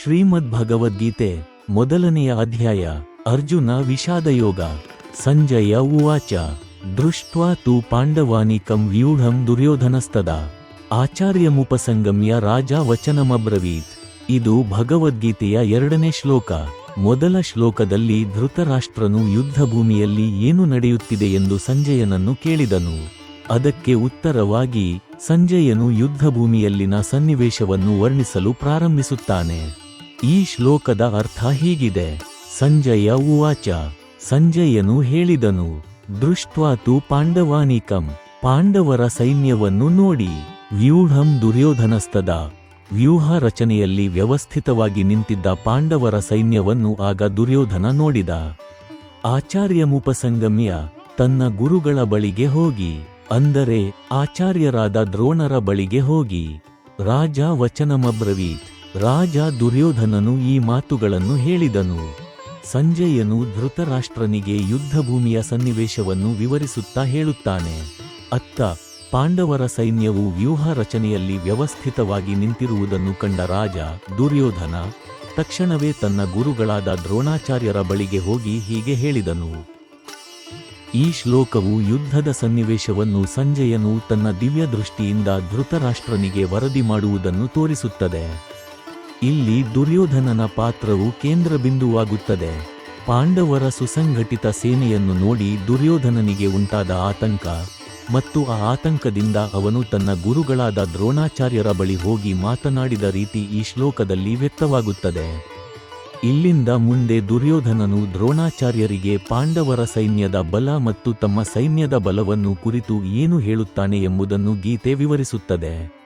ಶ್ರೀಮದ್ ಭಗವದ್ಗೀತೆ ಮೊದಲನೆಯ ಅಧ್ಯಾಯ ಅರ್ಜುನ ವಿಷಾದಯೋಗ. ಸಂಜಯ ಉವಾಚ. ದೃಷ್ಟ್ವಾ ತು ಪಾಂಡವಾನಿಕಂ ವ್ಯೂಢಂ ದುರ್ಯೋಧನಸ್ತದ. ಆಚಾರ್ಯಮುಪಸಂಗಮ್ಯ ರಾಜ ವಚನಮಬ್ರವೀತ್. ಇದು ಭಗವದ್ಗೀತೆಯ ಎರಡನೇ ಶ್ಲೋಕ. ಮೊದಲ ಶ್ಲೋಕದಲ್ಲಿ ಧೃತರಾಷ್ಟ್ರನು ಯುದ್ಧಭೂಮಿಯಲ್ಲಿ ಏನು ನಡೆಯುತ್ತಿದೆ ಎಂದು ಸಂಜಯನನ್ನು ಕೇಳಿದನು. ಅದಕ್ಕೆ ಉತ್ತರವಾಗಿ, ಸಂಜಯನು ಯುದ್ಧಭೂಮಿಯಲ್ಲಿನ ಸನ್ನಿವೇಶವನ್ನು ವರ್ಣಿಸಲು ಪ್ರಾರಂಭಿಸುತ್ತಾನೆ. ಈ ಶ್ಲೋಕದ ಅರ್ಥ ಹೀಗಿದೆ. ಸಂಜಯ ಉವಾಚ. ಸಂಜಯನು ಹೇಳಿದನು ದೃಷ್ಟ್ವಾತು ಪಾಂಡವಾನಿಕಂ. ಪಾಂಡವರ ಸೈನ್ಯವನ್ನು ನೋಡಿ. ವ್ಯೂಢಂ ದುರ್ಯೋಧನಸ್ತದ ವ್ಯೂಹ ರಚನೆಯಲ್ಲಿ ವ್ಯವಸ್ಥಿತವಾಗಿ ನಿಂತಿದ್ದ ಪಾಂಡವರ ಸೈನ್ಯವನ್ನು ಆಗ ದುರ್ಯೋಧನ ನೋಡಿದ. ಆಚಾರ್ಯ ಮುಪಸಂಗಮ್ಯ, ತನ್ನ ಗುರುಗಳ ಬಳಿಗೆ ಹೋಗಿ. ಅಂದರೆ, ಆಚಾರ್ಯರಾದ ದ್ರೋಣರ ಬಳಿಗೆ ಹೋಗಿ. ರಾಜ ವಚನಮಬ್ರವೀತ್. ರಾಜ ದುರ್ಯೋಧನನು ಈ ಮಾತುಗಳನ್ನು ಹೇಳಿದನು. ಸಂಜಯನು ಧೃತರಾಷ್ಟ್ರನಿಗೆ ಯುದ್ಧಭೂಮಿಯ ಸನ್ನಿವೇಶವನ್ನು ವಿವರಿಸುತ್ತಾ ಹೇಳುತ್ತಾನೆ. ಅತ್ತ, ಪಾಂಡವರ ಸೈನ್ಯವು ವ್ಯೂಹ ರಚನೆಯಲ್ಲಿ ವ್ಯವಸ್ಥಿತವಾಗಿ ನಿಂತಿರುವುದನ್ನು ಕಂಡ ರಾಜ ದುರ್ಯೋಧನ ತಕ್ಷಣವೇ ತನ್ನ ಗುರುಗಳಾದ ದ್ರೋಣಾಚಾರ್ಯರ ಬಳಿಗೆ ಹೋಗಿ ಹೀಗೆ ಹೇಳಿದನು. ಈ ಶ್ಲೋಕವು ಯುದ್ಧದ ಸನ್ನಿವೇಶವನ್ನು ಸಂಜಯನು ತನ್ನ ದಿವ್ಯ ದೃಷ್ಟಿಯಿಂದ ಧೃತರಾಷ್ಟ್ರನಿಗೆ ವರದಿ ಮಾಡುವುದನ್ನು ತೋರಿಸುತ್ತದೆ. ಇಲ್ಲಿ ದುರ್ಯೋಧನನ ಪಾತ್ರವು ಕೇಂದ್ರಬಿಂದುವಾಗುತ್ತದೆ ಪಾಂಡವರ ಸುಸಂಘಟಿತ ಸೇನೆಯನ್ನು ನೋಡಿ ದುರ್ಯೋಧನನಿಗೆ ಉಂಟಾದ ಆತಂಕ ಮತ್ತು ಆ ಆತಂಕದಿಂದ ಅವನು ತನ್ನ ಗುರುಗಳಾದ ದ್ರೋಣಾಚಾರ್ಯರ ಬಳಿ ಹೋಗಿ ಮಾತನಾಡಿದ ರೀತಿ ಈ ಶ್ಲೋಕದಲ್ಲಿ ವ್ಯಕ್ತವಾಗುತ್ತದೆ. ಇಲ್ಲಿಂದ ಮುಂದೆ ದುರ್ಯೋಧನನು ದ್ರೋಣಾಚಾರ್ಯರಿಗೆ ಪಾಂಡವರ ಸೈನ್ಯದ ಬಲ ಮತ್ತು ತಮ್ಮ ಸೈನ್ಯದ ಬಲವನ್ನು ಕುರಿತು ಏನು ಹೇಳುತ್ತಾನೆ ಎಂಬುದನ್ನು ಗೀತೆ ವಿವರಿಸುತ್ತದೆ.